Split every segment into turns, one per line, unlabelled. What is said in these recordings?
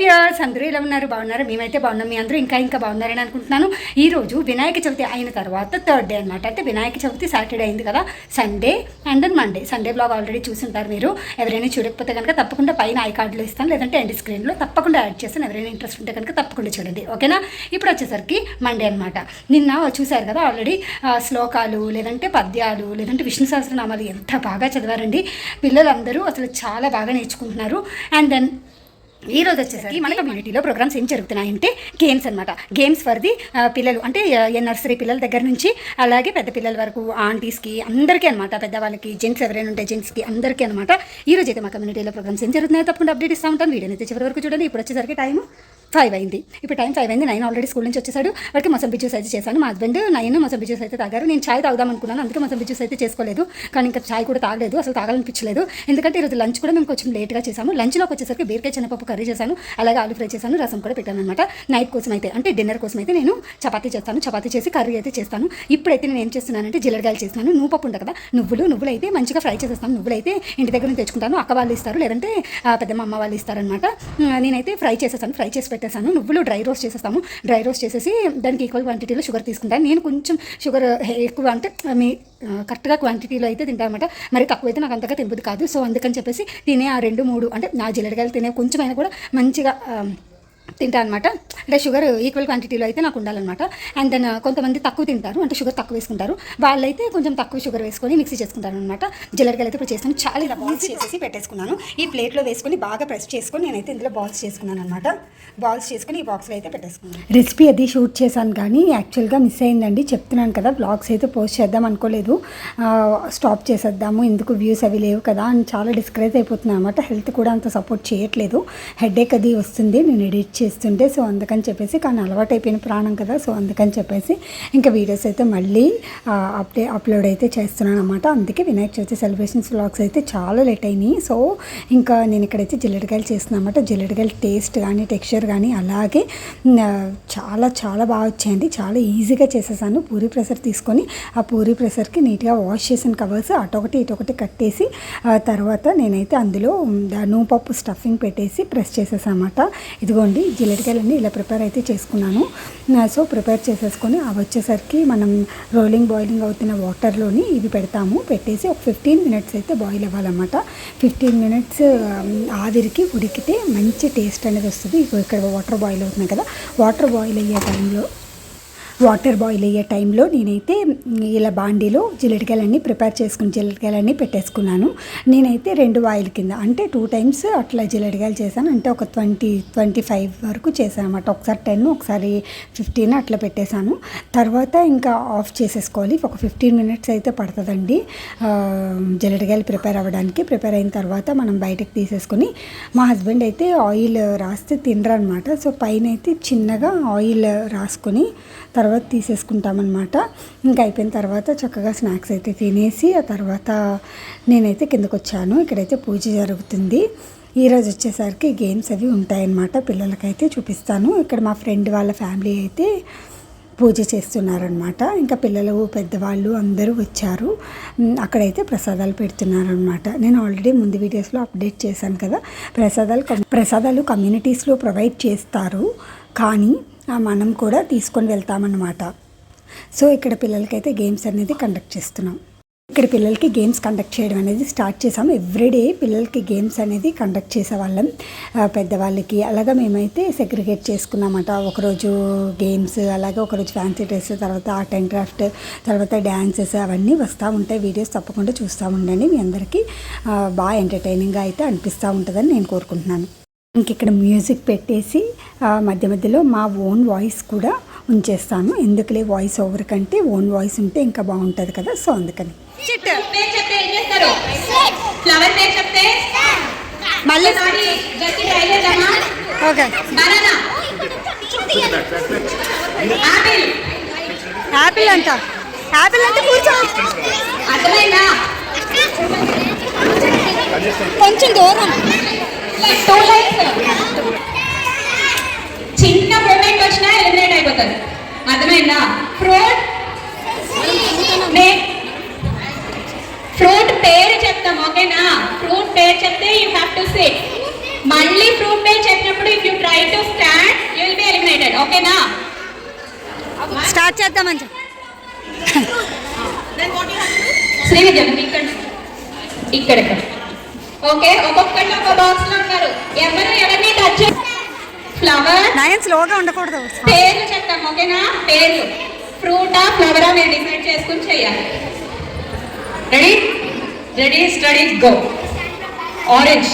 Viewers అందరూ ఇలా ఉన్నారు? బాగున్నారు? మేమైతే బాగున్నాం. మీ అందరూ ఇంకా ఇంకా బాగున్నారని అనుకుంటున్నాను. ఈ రోజు వినాయక చవితి అయిన తర్వాత థర్డ్ డే అనమాట అంటే వినాయక చవితి సాటర్డే అయింది కదా. Sunday and then Monday Sunday blog already చూసుంటారు మీరు. ఎవరైనా చూడకపోతే కనుక తప్పకుండా పైన ఐ కార్డులో ఇస్తాను. లేదంటే ఎండ్ స్క్రీన్లో తప్పకుండా యాడ్ చేస్తాను. ఎవరైనా ఇంట్రెస్ట్ ఉంటే కనుక తప్పకుండా చూడండి. ఓకేనా ఇప్పుడు వచ్చేసరికి మండే అనమాట నిన్న చూశారు కదా ఆల్రెడీ శ్లోకాలు లేదంటే పద్యాలు లేదంటే విష్ణు సహస్రనామాలు ఎంత బాగా చదివారండి. పిల్లలందరూ అసలు చాలా బాగా నేర్చుకుంటున్నారు. అండ్ దెన్ ఈ రోజు వచ్చేసరికి మన కమ్యూనిటీలో ప్రోగ్రామ్స్ ఏం జరుగుతున్నాయంటే గేమ్స్ అనమాట గేమ్స్ ఫర్ ది పిల్లలు అంటే ఏ నర్సరీ పిల్లల దగ్గర నుంచి అలాగే పెద్ద పిల్లల వరకు ఆంటీస్కి అందరికీ అనమాట పెద్దవాళ్ళకి జెంట్స్ ఎవరైనా ఉంటే జెంట్స్కి అందరికీ అనమాట ఈ రోజు అయితే మా కమ్యూనిటీలో ప్రోగ్రామ్స్ ఏం జరుగుతున్నాయో తప్పకుండా అప్డేట్ ఇస్తూ ఉంటాను వీడియోని అయితే చివరి వరకు చూడండి. ఇప్పుడు వచ్చేసరికి టైం ఫైవ్ అయింది. ఇప్పుడు టైం ఫైవ్ అయింది. నైన్ ఆల్రెడీ స్కూల్ నుంచి వచ్చేసాడు. వాడికి మొసంబి జ్యూస్ అయితే చేశాను. మా హస్బెండ్ నైన్ మొసంబి జ్యూస్ అయితే తాగారు. నేను చాయ్ తాగుదాం అనుకున్నాను. అందుకే మొసంబి జ్యూస్ అయితే చేసుకోలేదు. కానీ ఇంకా చాయ్ కూడా తాగలేదు. అసలు తాగాలనిపించలేదు. ఎందుకంటే ఈరోజు లంచ్ కూడా మేము కొంచెం లేట్గా చేసాము లంచ్లోకి వచ్చేసరికి బీరకాయ చిన్నపప్పు కర్రీ చేశాను. అలాగే ఆలు ఫ్రై చేశాను. రసం కూడా పెట్టాను అనమాట నైట్ కోసం అయితే అంటే డిన్నర్ కోసం అయితే నేను చపాతీ చేస్తాను. చపాతీ చేసి కర్రీ అయితే చేస్తాను. ఇప్పుడైతే నేను ఏం చేస్తున్నానంటే జిల్లరగాయలు చేస్తున్నాను నువ్వు పప్పు ఉంటుంది కదా. నువ్వులు నువ్వులు అయితే మంచిగా ఫ్రై చేసేస్తాను. నువ్వులు అయితే ఇంటి దగ్గర నుంచి తెచ్చుకుంటాను. అక్క వాళ్ళు ఇస్తారు. లేదంటే పెద్దమ్మ అమ్మ వాళ్ళు ఇస్తారనమాట నేనైతే ఫ్రై చేసేస్తాను. ఫ్రై చేసి పెట్టేశాను. నువ్వులు డ్రై రోస్ట్ చేసేస్తాము. డ్రై రోస్ట్ చేసేసి దానికి ఈక్వల్ క్వాంటిటీలో షుగర్ తీసుకుంటాను. నేను కొంచెం షుగర్ ఎక్కువ అంటే మీ కరెక్ట్గా క్వాంటిటీలో అయితే తింటానమాట మరి తక్కువైతే నాకు అంతగా తినబుద్ది కాదు. సో అందుకని చెప్పేసి తినే ఆ రెండు మూడు అంటే నా జిల్లరగాయలు తినే కొంచెం కూడా మంచిగా తింటా అనమాట అంటే షుగర్ ఈక్వల్ క్వాంటిటీలో అయితే నాకు ఉండాలన్నమాట. అండ్ దెన్ కొంతమంది తక్కువ తింటారు. అంటే షుగర్ తక్కువ వేసుకుంటారు. వాళ్ళైతే కొంచెం తక్కువ షుగర్ వేసుకొని మిక్సీ చేసుకుంటారు అనమాట జిల్లరకాయలు అయితే ఇప్పుడు చేస్తాను. చాలా ఇలా బాల్స్ చేసేసి పెట్టేసుకున్నాను. ఈ ప్లేట్లో వేసుకొని బాగా ప్రెస్ చేసుకొని నేనైతే ఇందులో బాల్స్ చేసుకున్నాను అనమాట బాల్స్ చేసుకుని ఈ బాక్స్లో అయితే పెట్టేసుకున్నాను. రెసిపీ అది షూట్ చేశాను కానీ యాక్చువల్గా మిస్ అయిందండి. చెప్తున్నాను కదా బ్లాగ్స్ అయితే పోస్ట్ చేద్దాం అనుకోలేదు. స్టాప్ చేసేద్దాము. ఎందుకు వ్యూస్ అవి లేవు కదా అని చాలా డిస్కరేజ్ అయిపోతున్నాను అనమాట హెల్త్ కూడా అంత సపోర్ట్ చేయట్లేదు. హెడేక్ అది వస్తుంది. నేను ఎడిట్ చేస్తుంటే సో అందుకని చెప్పేసి కానీ అలవాటు అయిపోయిన ప్రాణం కదా సో అందుకని చెప్పేసి ఇంకా వీడియోస్ అయితే మళ్ళీ అప్డే అప్లోడ్ అయితే చేస్తున్నాను అనమాట అందుకే వినాయక చవితి సెలబ్రేషన్స్ వ్లాగ్స్ అయితే చాలా లేట్ అయినాయి. సో ఇంకా నేను ఇక్కడైతే జిల్లెడకాయలు చేస్తున్నాను అనమాట జిల్లెడకాయలు టేస్ట్ కానీ టెక్స్చర్ కానీ అలాగే చాలా చాలా బాగా వచ్చాయండి. చాలా ఈజీగా చేసేసాను. పూరి ప్రెషర్ తీసుకొని ఆ పూరి ప్రెషర్కి నీట్గా వాష్ చేసిన కవర్స్ అటొకటి ఇటొకటి కట్టేసి ఆ తర్వాత నేనైతే అందులో నూపప్పు స్టఫింగ్ పెట్టేసి ప్రెస్ చేసేసాను అనమాట ఇదిగోండి జిలటికాయలన్నీ ఇలా ప్రిపేర్ అయితే చేసుకున్నాను. సో ప్రిపేర్ చేసేసుకొని అవి వచ్చేసరికి మనం రోలింగ్ బాయిలింగ్ అవుతున్న వాటర్లోని ఇవి పెడతాము. పెట్టేసి ఒక ఫిఫ్టీన్ మినిట్స్ అయితే బాయిల్ అవ్వాలన్నమాట. ఫిఫ్టీన్ మినిట్స్ ఆవిరికి ఉడికితే మంచి టేస్ట్ అనేది వస్తుంది. ఇక్కడ వాటర్ బాయిల్ అవుతున్నాయి కదా. వాటర్ బాయిల్ అయ్యే టైంలో వాటర్ బాయిల్ అయ్యే టైంలో నేనైతే ఇలా బాండీలో జిలటికాయలన్నీ ప్రిపేర్ చేసుకుని జిలటికాయలన్నీ పెట్టేసుకున్నాను. నేనైతే రెండు ఆయిల్ కింద అంటే టూ టైమ్స్ అట్లా జిలటికాయలు చేశాను. అంటే ఒక ట్వంటీ ట్వంటీ ఫైవ్ వరకు చేశాను అనమాట ఒకసారి టెన్ ఒకసారి ఫిఫ్టీన్ అట్లా పెట్టేశాను. తర్వాత ఇంకా ఆఫ్ చేసేసుకోవాలి. ఒక ఫిఫ్టీన్ మినిట్స్ అయితే పడుతుందండి. ఆ, ప్రిపేర్ అవ్వడానికి. ప్రిపేర్ అయిన తర్వాత మనం బయటకు తీసేసుకుని మా హస్బెండ్ అయితే ఆయిల్ రాస్తే తినరు అనమాట సో పైన అయితే చిన్నగా ఆయిల్ రాసుకొని తర్వాత తీసేసుకుంటామన్నమాట. ఇంకా అయిపోయిన తర్వాత చక్కగా స్నాక్స్ అయితే తినేసి ఆ తర్వాత నేనైతే కిందకు వచ్చాను ఇక్కడైతే పూజ జరుగుతుంది. ఈరోజు వచ్చేసరికి గేమ్స్ అవి ఉంటాయన్నమాట. పిల్లలకైతే చూపిస్తాను. ఇక్కడ మా ఫ్రెండ్ వాళ్ళ ఫ్యామిలీ అయితే పూజ చేస్తున్నారనమాట ఇంకా పిల్లలు పెద్దవాళ్ళు అందరూ వచ్చారు. అక్కడైతే ప్రసాదాలు పెడుతున్నారనమాట నేను ఆల్రెడీ ముందు వీడియోస్లో అప్డేట్ చేశాను కదా. ప్రసాదాలు ప్రసాదాలు కమ్యూనిటీస్లో ప్రొవైడ్ చేస్తారు. కానీ మనం కూడా తీసుకొని వెళ్తామన్నమాట. సో ఇక్కడ పిల్లలకైతే గేమ్స్ అనేది కండక్ట్ చేస్తున్నాం. ఇక్కడ పిల్లలకి గేమ్స్ కండక్ట్ చేయడం అనేది స్టార్ట్ చేసాం. ఎవ్రీడే పిల్లలకి గేమ్స్ అనేది కండక్ట్ చేసేవాళ్ళం పెద్దవాళ్ళకి. అలాగా మేమైతే సెగ్రిగేట్ చేసుకున్నామట. ఒకరోజు గేమ్స్ అలాగే ఒకరోజు ఫ్యాన్సీ డ్రెస్ తర్వాత ఆర్ట్ అండ్ క్రాఫ్ట్ తర్వాత డ్యాన్సెస్ అవన్నీ వస్తూ ఉంటాయి. వీడియోస్ తప్పకుండా చూస్తూ ఉండండి. మీ అందరికీ బాగా ఎంటర్టైనింగ్గా అయితే అనిపిస్తూ ఉంటుందని నేను కోరుకుంటున్నాను. ఇంక ఇక్కడ మ్యూజిక్ పెట్టేసి మధ్య మధ్యలో మా ఓన్ వాయిస్ కూడా ఉంచేస్తాను. ఎందుకులే వాయిస్ ఓవర్ కంటే ఓన్ వాయిస్ ఉంటే ఇంకా బాగుంటుంది కదా. సో అందుకని. మళ్ళీ ఓకే. యాపిల్ అంట. యాపిల్ అంటే కూర్చో. కొంచెం దూరం.
చిన్న మూమెంట్ వచ్చినా ఎలిమినేట్ అయిపోతుంది అర్థమైందా? ఫ్రూట్ ఫ్రూట్ పేరు చెప్తాం ఓకేనా? ఫ్రూట్ పేరు చెప్తే యూ హ్యావ్ టు సే మళ్ళీ ఫ్రూట్ పేరు చెప్పినప్పుడు if you try
to stand you will be eliminated ఓకేనా?
స్టార్ట్ చేద్దామని శ్రీ విద్య ఇక్కడ. ఇక్కడ ఓకే ఒక్కొక్కటి ఒక బాక్స్లో ఉన్నారు ఎవరు ఎవరిని టచ్ ఫ్లవర్
నయన్ స్లోగా ఉండకూడదు.
పేర్లు చెప్తాం ఓకేనా? పేర్లు. ఫ్రూటా ఫ్లవరా మీరు డిసైడ్ చేసుకుని చేయాలి. Ready ready steady go orange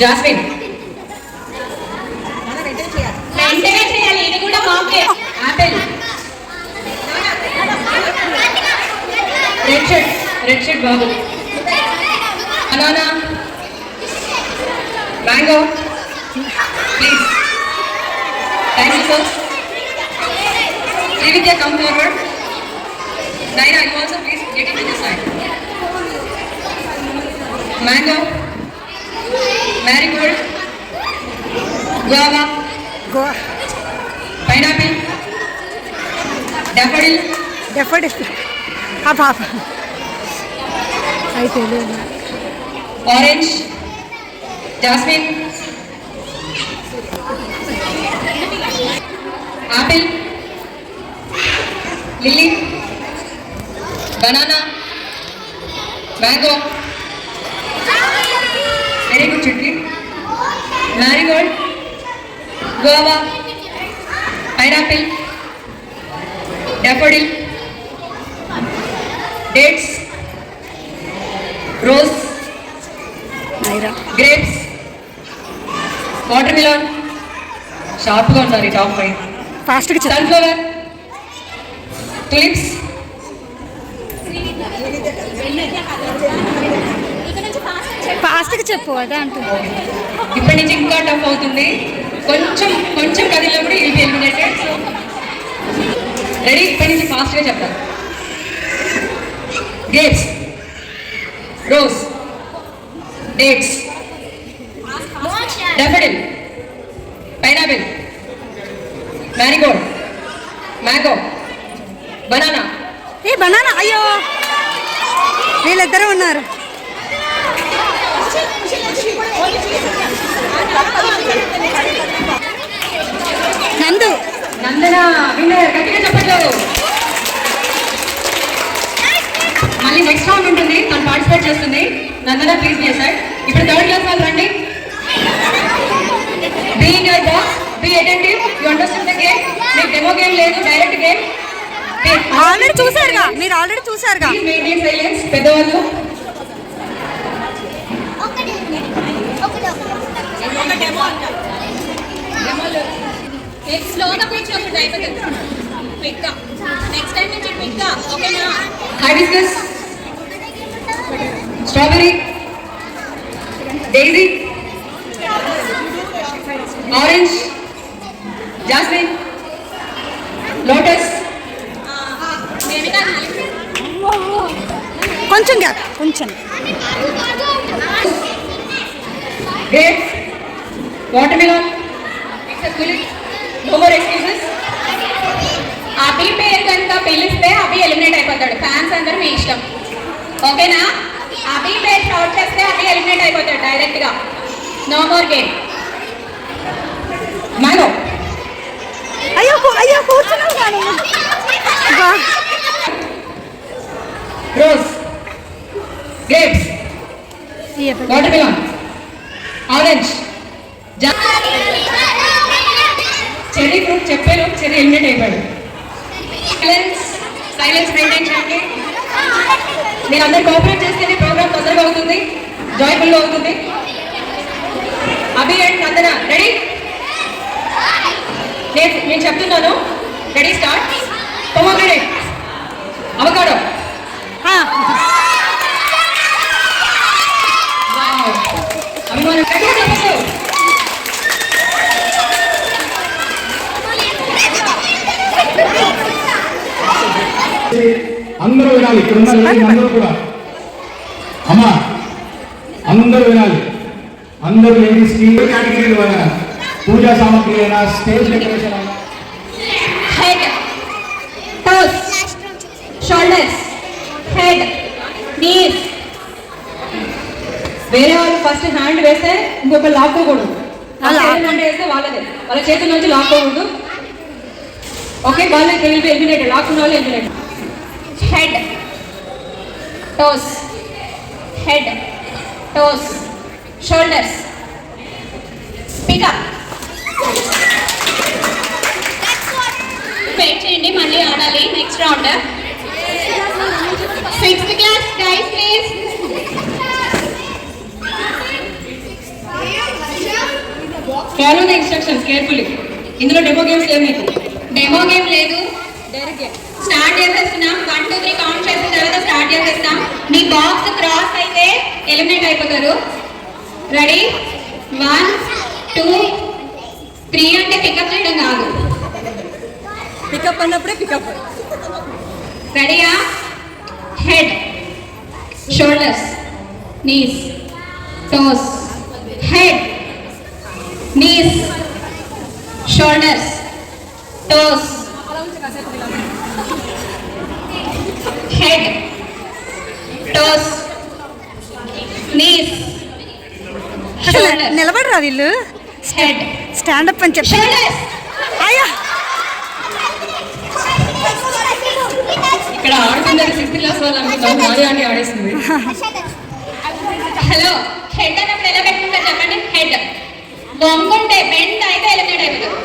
jasmine వెంటనే చేయాలి ఇది కూడా మాకే apple red shirt red shirt Babu banana mango please thank you sir Divya come forward naina you also please get into the side mango marigold guava
guava
pineapple daffodil
daffodil half half i tell
you orange jasmine apple lily banana mango very good चुटकी marigold guava pineapple daffodil dates
rose
grapes watermelon షార్ప్గా ఉన్నారు ఈ top five
ఫాస్ట్గా
sunflower tulips
ఫాస్ట్గా చెప్పు అదే అంటుంది
ఇప్పటి నుంచి ఇంకా టఫ్ అవుతుంది. కొంచెం కొంచెం కదిలినప్పుడు ఇది ఎలిమినేటెడ్ రెడీ ఇప్పటి నుంచి ఫాస్ట్గా చెప్తాను. Grapes rose dates daffodil pineapple marigold mango banana
ఏ బనానా అయ్యో! వీళ్ళిద్దరూ ఉన్నారు. నందు.
నందన విన్నర్ గట్టిగా చెప్పట్లేదు మళ్ళీ నెక్స్ట్ రౌండ్ ఉంటుంది. తను పార్టిసిపేట్ చేస్తుంది. నందన ప్లీజ్ బి సార్ ఇప్పుడు థర్డ్ క్లాస్ వాళ్ళు రండి. Be your box be attentive you understand the game మీకు డెమో గేమ్ లేదు డైరెక్ట్ గేమ్
ఆల్రెడీ చూసారుగా మీరు ఆల్రెడీ చూసారుగా
మెయింటైన్ సైలెన్స్ పెద్దవాళ్ళు.
స్లోగా కూర్చోకుండా అయిపోతుంది క్విక్గా నెక్స్ట్ టైం నుంచి క్విక్గా ఓకేనా
hibiscus strawberry daisy orange jasmine lotus
కొంచెం గ్యాప్ కొంచెం.
Watermelon, except tulip. No more excuses.
Abhi పేరు కనుక పిలిస్తే అభి ఎలిమినేట్ అయిపోతాడు. ఫ్యాన్స్ అందరూ మీ ఇష్టం ఓకేనా అభి పేరు అభి ఎలిమినేట్ అయిపోతాడు డైరెక్ట్గా. నో మోర్ గేమ్
Mango,
అయ్యో అయ్యో ఈ ఎప్పుడు-
watermelon, orange, ja- cherry fruit చెప్పారు చెర్రీ ఎలిమినేట్ అయిపోయాడు. సైలెన్స్ సైలెన్స్ మెయింటైన్ చేయండి. మీరు అందరు కోఆపరేట్ చేస్తేనే ప్రోగ్రామ్ తొందరగా అవుతుంది. జాయ్ఫుల్గా అవుతుంది. Abhi and Nandana ready? నేను నేను చెప్తున్నాను. రెడీ స్టార్ట్ పొమగ్రనేట్ అవకాడో అభిమానం.
అందరూ వినాలి ఇక్కడ అందరూ కూడా. అందరూ వినాలి. అందరూ లేడీస్కి ఏ కేటగిరీలు అయినా పూజా సామాగ్రి అయినా స్టేజ్ డెకరేషన్ అయినా.
Shoulders, head, knees. వేరే వాళ్ళు ఫస్ట్ హ్యాండ్ వేస్తే ఇంకొక లాక్కోకూడదు. హ్యాండ్ వేస్తే వాళ్ళదే. వాళ్ళ చేతుల నుంచి లాక్కోకూడదు.
ఓకే వాళ్ళు బి ఎలిమినేటెడ్ లాక్కున్న వాళ్ళు eliminated
head. Toes. Head. Toes. Shoulders. Speak up. Wait చేయండి మళ్ళీ ఆడాలి. Next round sixth class guys please
follow the instructions carefully ఇందులో డెమో గేమ్స్ లేవు మీకు
డెమో గేమ్ లేదు.
డైరెక్ట్ గేమ్
స్టార్ట్ చేసేస్తున్నాం. వన్ టూ త్రీ కౌంట్ చేసిన తర్వాత స్టార్ట్ చేసేస్తాం. మీ బాక్స్ క్రాస్ అయితే ఎలిమినేట్ అయిపోతారు. రెడీ వన్ టూ త్రీ అంటే పికప్ చేయడం కాదు.
పికప్ అన్నప్పుడే పికప్
రెడీయా head shoulders knees toes head knees shoulders toes head toes knees shoulders
నిలబడరా వీళ్ళు?
హెడ్
స్టాండప్ అని చెప్పి. అయ్యా!
ఇక్కడ ఆడుతున్నది సిక్స్త్ క్లాస్ వాళ్ళు అనుకుంటాం ఆడేస్తుంది
హలో హెడ్ అన్నప్పుడు ఎలా పెట్టుకుంటారు చెప్పండి? హెడ్ వంగుంటే బెండ్ అయితే ఎలిమినేట్ అయిపోతారు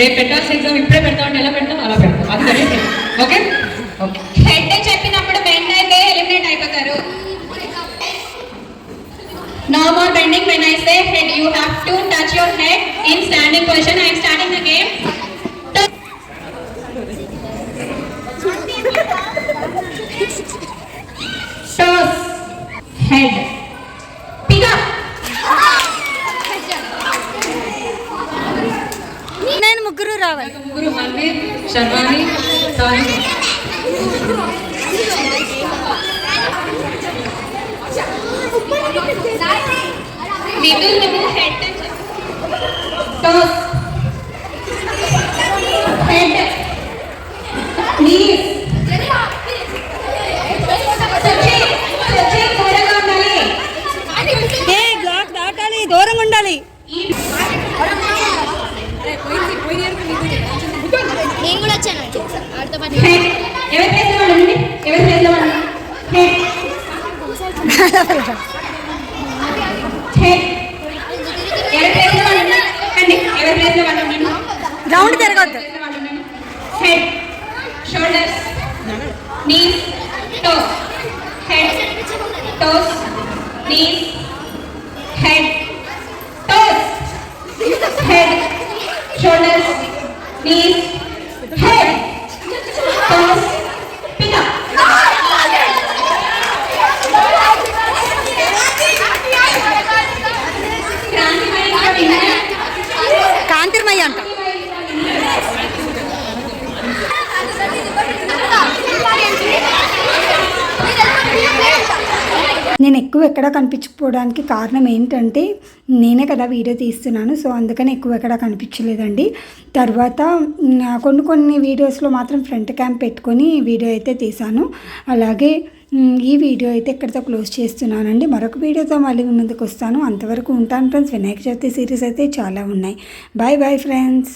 రేపు పెట్టాల్సిన ఎగ్జామ్ ఇప్పుడే పెడతాం అంటే ఎలా పెడతాం? అలా పెడతాం. అది ఓకే? ఓకే
హెడ్ చెప్పినప్పుడు బెండ్ అయితే ఎలిమినేట్ అయిపోతారు no more bending when I say head you have to touch your head in standing position I starting the game toes head pick up
నేను ముగ్గురు రావాలి.
ముగ్గురు మన్వీర్ శర్వాణి సాయి
విదుల్ నువ్వు హెడ్ అని చెప్పు toes head head, toes, head, shoulders,
నేను ఎక్కువ ఎక్కడ కనిపించకపోవడానికి కారణం ఏంటంటే నేనే కదా వీడియో తీస్తున్నాను. సో అందుకని ఎక్కువ ఎక్కడ కనిపించలేదండి. తర్వాత కొన్ని కొన్ని వీడియోస్లో మాత్రం ఫ్రంట్ క్యాంప్ పెట్టుకొని వీడియో అయితే తీశాను. అలాగే ఈ వీడియో అయితే ఇక్కడితో క్లోజ్ చేస్తున్నానండి. మరొక వీడియోతో మళ్ళీ ముందుకు వస్తాను అంతవరకు ఉంటాను ఫ్రెండ్స్. వినాయక చవితి సిరీస్ అయితే చాలా ఉన్నాయి. Bye bye friends.